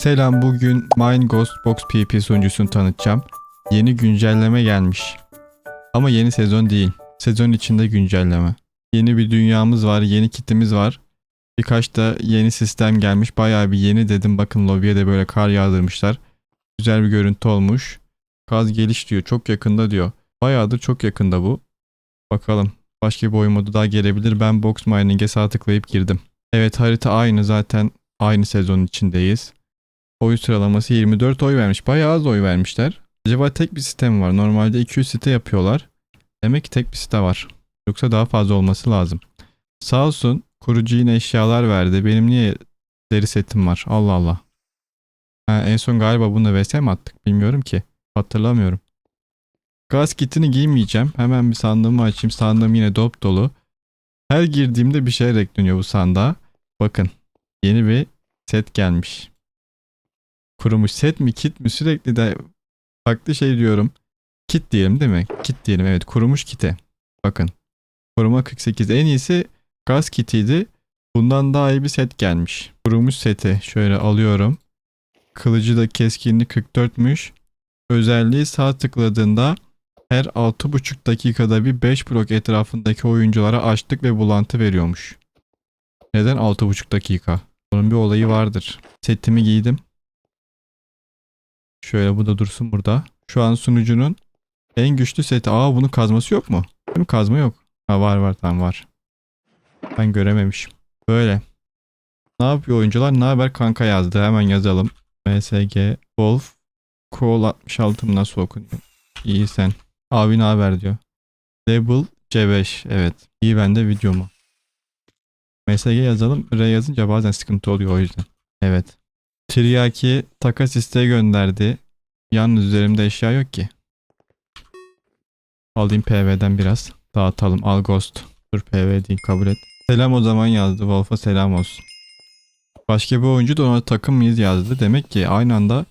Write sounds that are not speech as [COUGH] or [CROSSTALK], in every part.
Selam bugün Mine Ghost Box PvP sunucusunu tanıtacağım. Yeni güncelleme gelmiş. Ama yeni sezon değil. Sezon içinde güncelleme. Yeni bir dünyamız var, yeni kitimiz var. Birkaç da yeni sistem gelmiş. Bayağı bir yeni dedim. Bakın lobiye de böyle kar yağdırmışlar. Güzel bir görüntü olmuş. Kaz geliş diyor. Çok yakında diyor. Bayağıdır çok yakında bu. Bakalım. Başka bir oyun modu daha gelebilir. Ben Box Mining'e sağ tıklayıp girdim. Evet harita aynı zaten aynı sezonun içindeyiz. Oy sıralaması 24 oy vermiş. Bayağı az oy vermişler. Acaba tek bir site mi var? Normalde 200 site yapıyorlar. Demek ki tek bir site var. Yoksa daha fazla olması lazım. Sağ olsun kurucu yine eşyalar verdi. Benim niye deri setim var? Allah Allah. Ha, en son galiba bunu vs mi attık? Bilmiyorum ki. Hatırlamıyorum. Gaz kitini giymeyeceğim. Hemen bir sandığımı açayım. Sandığım yine dop dolu. Her girdiğimde bir şey ekleniyor bu sandığa. Bakın. Yeni bir set gelmiş. Kurumuş set mi kit mi sürekli de farklı şey diyorum. Kit diyelim değil mi? Kit diyelim evet kurumuş kite. Bakın. Koruma 48 en iyisi gaz kitiydi. Bundan daha iyi bir set gelmiş. Kurumuş seti şöyle alıyorum. Kılıcı da keskinliği 44'müş. Özelliği sağ tıkladığında her 6,5 dakikada bir 5 blok etrafındaki oyunculara açlık ve bulantı veriyormuş. Neden 6,5 dakika? Bunun bir olayı vardır. Setimi giydim. Şöyle bu da dursun burada. Şu an sunucunun en güçlü seti. Aa bunun kazması yok mu? Değil mi? Kazma yok. Ha var var tamam var. Ben görememişim. Böyle. Ne yapıyor oyuncular? Ne haber kanka yazdı. Hemen yazalım. MSG Wolf Call 66 mı nasıl okunuyor? İyi sen. Abi ne haber diyor. Label C5. Evet. İyi bende video mu? MSG yazalım. R yazınca bazen sıkıntı oluyor o yüzden. Evet. Tiryaki takas isteği gönderdi. Yalnız üzerimde eşya yok ki. Alayım PV'den biraz. Dağıtalım. Al Ghost. Dur PV değil kabul et. Selam o zaman yazdı. Wolf'a selam olsun. Başka bir oyuncu da ona takım mıyız yazdı. Demek ki aynı anda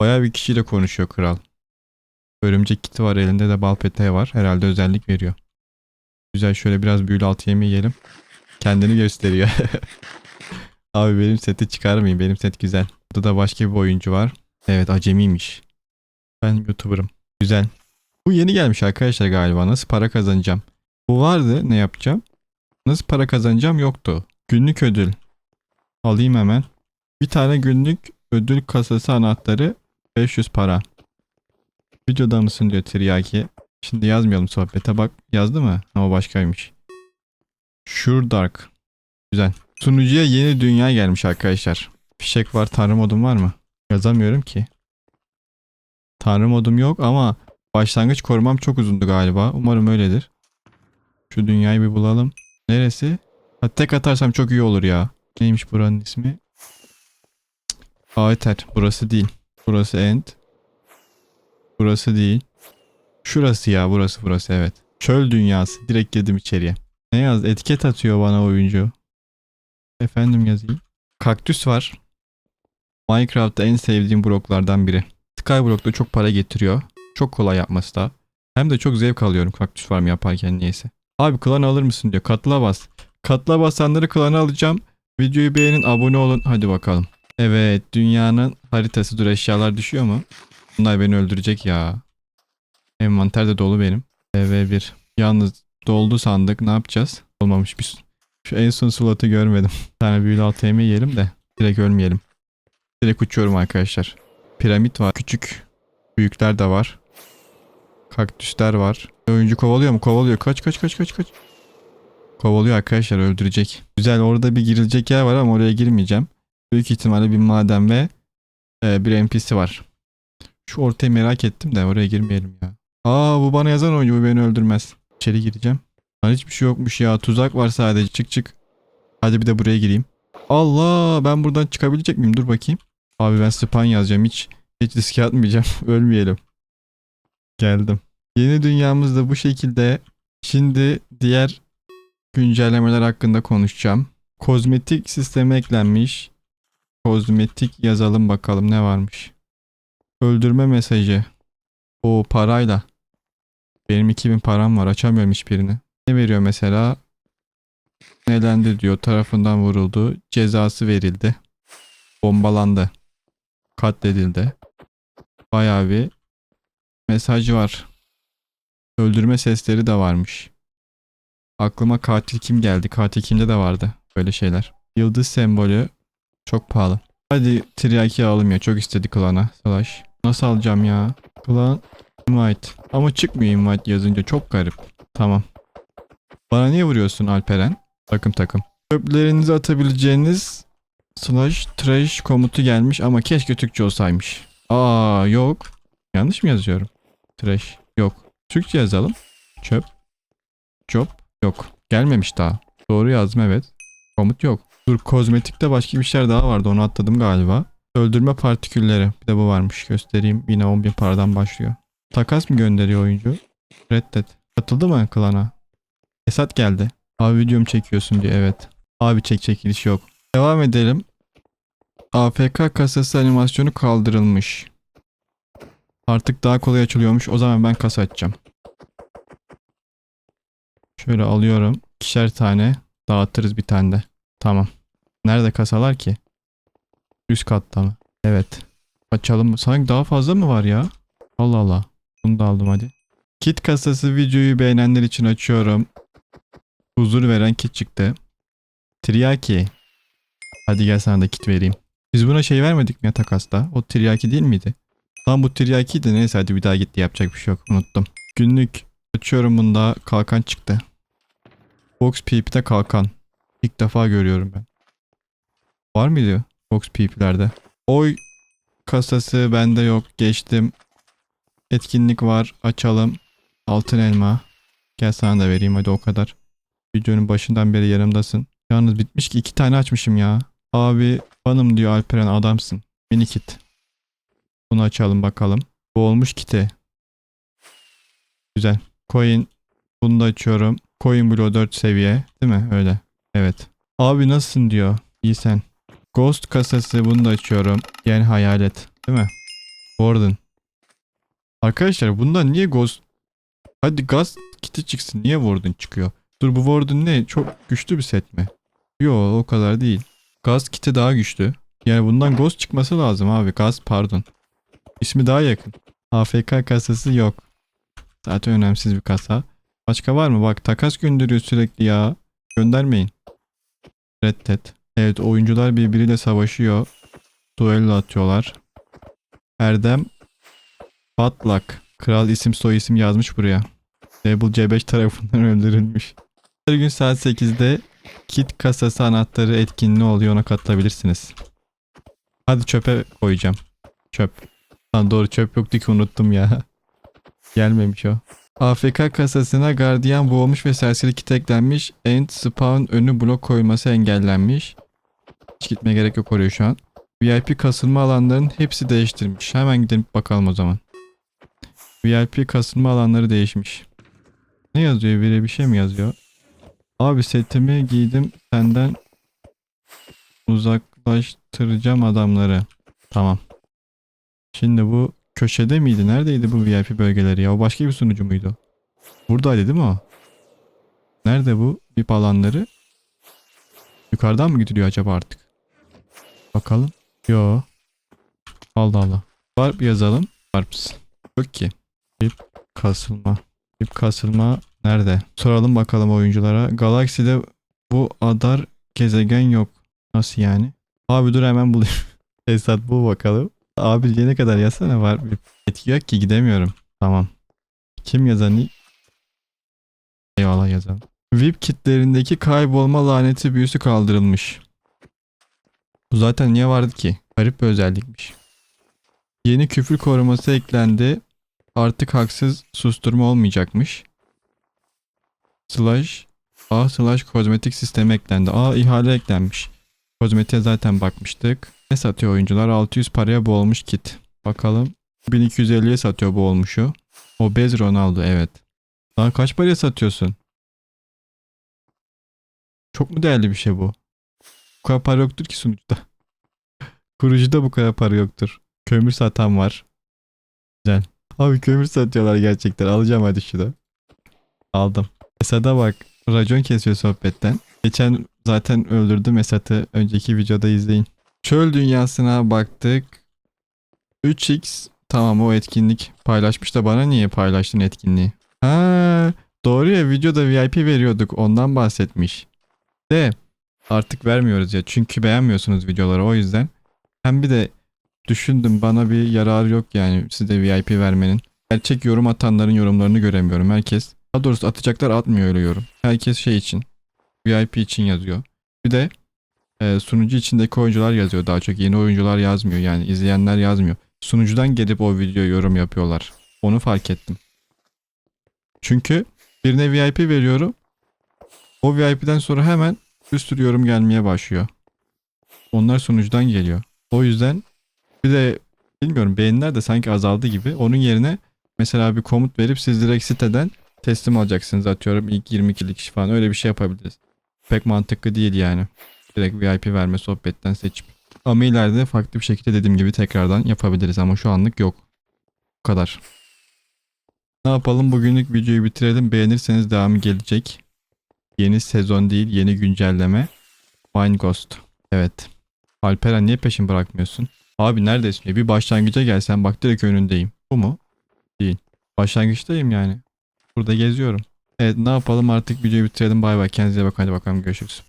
bayağı bir kişiyle konuşuyor kral. Örümcek kiti var elinde de bal peteği var. Herhalde özellik veriyor. Güzel şöyle biraz büyülü altı yemeği yiyelim. Kendini gösteriyor. [LAUGHS] Abi benim seti çıkarmayın. Benim set güzel. Burada da başka bir oyuncu var. Evet acemiymiş. Ben YouTuber'ım. Güzel. Bu yeni gelmiş arkadaşlar galiba. Nasıl para kazanacağım? Bu vardı. Ne yapacağım? Nasıl para kazanacağım yoktu. Günlük ödül. Alayım hemen. Bir tane günlük ödül kasası anahtarı 500 para. Videoda mısın diyor Tiryaki. Şimdi yazmayalım sohbete bak. Yazdı mı? Ama başkaymış. Sure Dark. Güzel. Sunucuya yeni dünya gelmiş arkadaşlar. Fişek var. Tanrı modum var mı? Yazamıyorum ki. Tanrı modum yok ama başlangıç korumam çok uzundu galiba. Umarım öyledir. Şu dünyayı bir bulalım. Neresi? Ha, tek atarsam çok iyi olur ya. Neymiş buranın ismi? Aeter. Burası değil. Burası End. Burası değil. Şurası ya. Burası burası evet. Çöl dünyası. Direkt girdim içeriye. Ne yaz? Etiket atıyor bana oyuncu. Efendim yazayım. Kaktüs var. Minecraft'ta en sevdiğim bloklardan biri. Skyblock'ta çok para getiriyor. Çok kolay yapması da. Hem de çok zevk alıyorum kaktüs farm yaparken niyeyse. Abi klan alır mısın diyor. Katla bas. Katla basanları klana alacağım. Videoyu beğenin, abone olun. Hadi bakalım. Evet, dünyanın haritası dur eşyalar düşüyor mu? Bunlar beni öldürecek ya. Envanter de dolu benim. EV1. Yalnız doldu sandık. Ne yapacağız? Olmamış bir şu en son slot'u görmedim. [LAUGHS] Bir tane büyülü yemeği yiyelim de direkt ölmeyelim. Direkt uçuyorum arkadaşlar. Piramit var. Küçük. Büyükler de var. Kaktüsler var. Oyuncu kovalıyor mu? Kovalıyor. Kaç kaç kaç kaç kaç. Kovalıyor arkadaşlar öldürecek. Güzel orada bir girilecek yer var ama oraya girmeyeceğim. Büyük ihtimalle bir maden ve e, bir NPC var. Şu ortayı merak ettim de oraya girmeyelim ya. Aa bu bana yazan oyuncu bu beni öldürmez. İçeri gireceğim. Lan hiçbir şey yokmuş ya. Tuzak var sadece. Çık çık. Hadi bir de buraya gireyim. Allah ben buradan çıkabilecek miyim? Dur bakayım. Abi ben span yazacağım. Hiç hiç riske atmayacağım. [LAUGHS] Ölmeyelim. Geldim. Yeni dünyamız da bu şekilde. Şimdi diğer güncellemeler hakkında konuşacağım. Kozmetik sistemi eklenmiş. Kozmetik yazalım bakalım ne varmış. Öldürme mesajı. O parayla. Benim 2000 param var. Açamıyorum hiçbirini. Ne veriyor mesela? Nelendi diyor. Tarafından vuruldu. Cezası verildi. Bombalandı. Katledildi. Bayağı bir mesaj var. Öldürme sesleri de varmış. Aklıma katil kim geldi? Katil kimde de vardı böyle şeyler. Yıldız sembolü çok pahalı. Hadi Triaki alalım ya. Çok istedi klana. Slash. Nasıl alacağım ya? Klan invite. Ama çıkmıyor invite yazınca. Çok garip. Tamam. Bana niye vuruyorsun Alperen? Takım takım. Çöplerinizi atabileceğiniz slash trash komutu gelmiş ama keşke Türkçe olsaymış. Aa yok. Yanlış mı yazıyorum? Trash. Yok. Türkçe yazalım. Çöp. Job. Yok. Gelmemiş daha. Doğru yazdım evet. Komut yok. Dur kozmetikte başka bir şeyler daha vardı onu atladım galiba. Öldürme partikülleri. Bir de bu varmış. Göstereyim. Yine 10 bin paradan başlıyor. Takas mı gönderiyor oyuncu? Reddet. Katıldı mı klana? Esat geldi. Abi videomu çekiyorsun diye evet. Abi çek çekiliş yok. Devam edelim. AFK kasası animasyonu kaldırılmış. Artık daha kolay açılıyormuş. O zaman ben kasa açacağım. Şöyle alıyorum. İkişer tane. Dağıtırız bir tane de. Tamam. Nerede kasalar ki? Üst katta mı? Evet. Açalım? Sanki daha fazla mı var ya? Allah Allah. Bunu da aldım hadi. Kit kasası videoyu beğenenler için açıyorum. Huzur veren kit çıktı. Triaki. Hadi gel sana da kit vereyim. Biz buna şey vermedik mi ya takasta? O Triaki değil miydi? Tam bu Triaki de neyse hadi bir daha gitti yapacak bir şey yok unuttum. Günlük açıyorum bunda kalkan çıktı. Box PvP'de kalkan. İlk defa görüyorum ben. Var mıydı Box PvP'lerde? Oy kasası bende yok geçtim. Etkinlik var açalım. Altın elma. Gel sana da vereyim hadi o kadar. Videonun başından beri yanımdasın. Yalnız bitmiş ki iki tane açmışım ya. Abi hanım diyor Alperen adamsın. Mini kit. Bunu açalım bakalım. Bu olmuş kiti. Güzel. Coin. Bunu da açıyorum. Coin Blue 4 seviye. Değil mi? Öyle. Evet. Abi nasılsın diyor. İyi sen. Ghost kasası bunu da açıyorum. Yani hayalet. Değil mi? Warden. Arkadaşlar bundan niye Ghost... Hadi gaz kiti çıksın. Niye Warden çıkıyor? Dur bu Warden ne? Çok güçlü bir set mi? Yo o kadar değil. Gaz kiti daha güçlü. Yani bundan Ghost çıkması lazım abi. Gaz pardon. İsmi daha yakın. AFK kasası yok. Zaten önemsiz bir kasa. Başka var mı? Bak takas gönderiyor sürekli ya. Göndermeyin. Reddet. Evet oyuncular birbiriyle savaşıyor. Duello atıyorlar. Erdem Batlak. Kral isim soy isim yazmış buraya. Label C5 tarafından [LAUGHS] öldürülmüş. Her gün saat 8'de kit kasası anahtarı etkinliği oluyor ona katılabilirsiniz. Hadi çöpe koyacağım. Çöp. Lan doğru çöp yoktu ki unuttum ya. [LAUGHS] Gelmemiş o. AFK kasasına gardiyan boğulmuş ve serseri kit eklenmiş. End spawn önü blok koyması engellenmiş. Hiç gitmeye gerek yok oraya şu an. VIP kasılma alanlarının hepsi değiştirmiş. Hemen gidelim bakalım o zaman. VIP kasılma alanları değişmiş. Ne yazıyor? Bire bir şey mi yazıyor? Abi setimi giydim senden uzaklaştıracağım adamları. Tamam. Şimdi bu köşede miydi? Neredeydi bu VIP bölgeleri ya? O başka bir sunucu muydu? Buradaydı değil mi o? Nerede bu VIP alanları? Yukarıdan mı gidiliyor acaba artık? Bakalım. Yo. Allah Allah. Warp yazalım. Warps. Yok ki. VIP kasılma. VIP kasılma nerede? Soralım bakalım oyunculara. Galakside bu adar gezegen yok. Nasıl yani? Abi dur hemen bulayım. [LAUGHS] Esat bul bakalım. Abi diyene kadar yazsana var. Bir etki yok ki gidemiyorum. Tamam. Kim yazan? Eyvallah yazalım. VIP kitlerindeki kaybolma laneti büyüsü kaldırılmış. Bu zaten niye vardı ki? Garip bir özellikmiş. Yeni küfür koruması eklendi. Artık haksız susturma olmayacakmış. Slash A slash kozmetik sistemi eklendi. Aa ihale eklenmiş. Kozmetiğe zaten bakmıştık. Ne satıyor oyuncular? 600 paraya boğulmuş kit. Bakalım. 1250'ye satıyor bu olmuşu. Obez Ronaldo evet. Daha kaç paraya satıyorsun? Çok mu değerli bir şey bu? Bu kadar para yoktur ki sonuçta. [LAUGHS] Kurucuda bu kadar para yoktur. Kömür satan var. Güzel. Abi kömür satıyorlar gerçekten. Alacağım hadi şunu. Aldım. Esad'a bak. Racon kesiyor sohbetten. Geçen zaten öldürdüm Esat'ı. Önceki videoda izleyin. Çöl dünyasına baktık. 3x tamam o etkinlik paylaşmış da bana niye paylaştın etkinliği? Ha doğru ya videoda VIP veriyorduk ondan bahsetmiş. De artık vermiyoruz ya çünkü beğenmiyorsunuz videoları o yüzden. Hem bir de düşündüm bana bir yararı yok yani size VIP vermenin. Gerçek yorum atanların yorumlarını göremiyorum. Herkes daha doğrusu atacaklar atmıyor öyle yorum. Herkes şey için VIP için yazıyor. Bir de e, sunucu içindeki oyuncular yazıyor daha çok. Yeni oyuncular yazmıyor yani izleyenler yazmıyor. Sunucudan gelip o videoya yorum yapıyorlar. Onu fark ettim. Çünkü birine VIP veriyorum. O VIP'den sonra hemen bir sürü yorum gelmeye başlıyor. Onlar sunucudan geliyor. O yüzden bir de bilmiyorum beğeniler de sanki azaldı gibi. Onun yerine mesela bir komut verip siz direkt siteden teslim alacaksınız atıyorum ilk 22 kişi falan öyle bir şey yapabiliriz. Pek mantıklı değil yani. Direkt VIP verme sohbetten seçip. Ama ileride farklı bir şekilde dediğim gibi tekrardan yapabiliriz ama şu anlık yok. Bu kadar. Ne yapalım bugünlük videoyu bitirelim. Beğenirseniz devamı gelecek. Yeni sezon değil yeni güncelleme. Mine Ghost. Evet. Alperen niye peşin bırakmıyorsun? Abi neredesin? Bir başlangıca gelsen bak direkt önündeyim. Bu mu? Değil. Başlangıçtayım yani. Burada geziyorum. Evet ne yapalım artık videoyu bitirelim. Bay bay. Kendinize bakın. Hadi bakalım görüşürüz.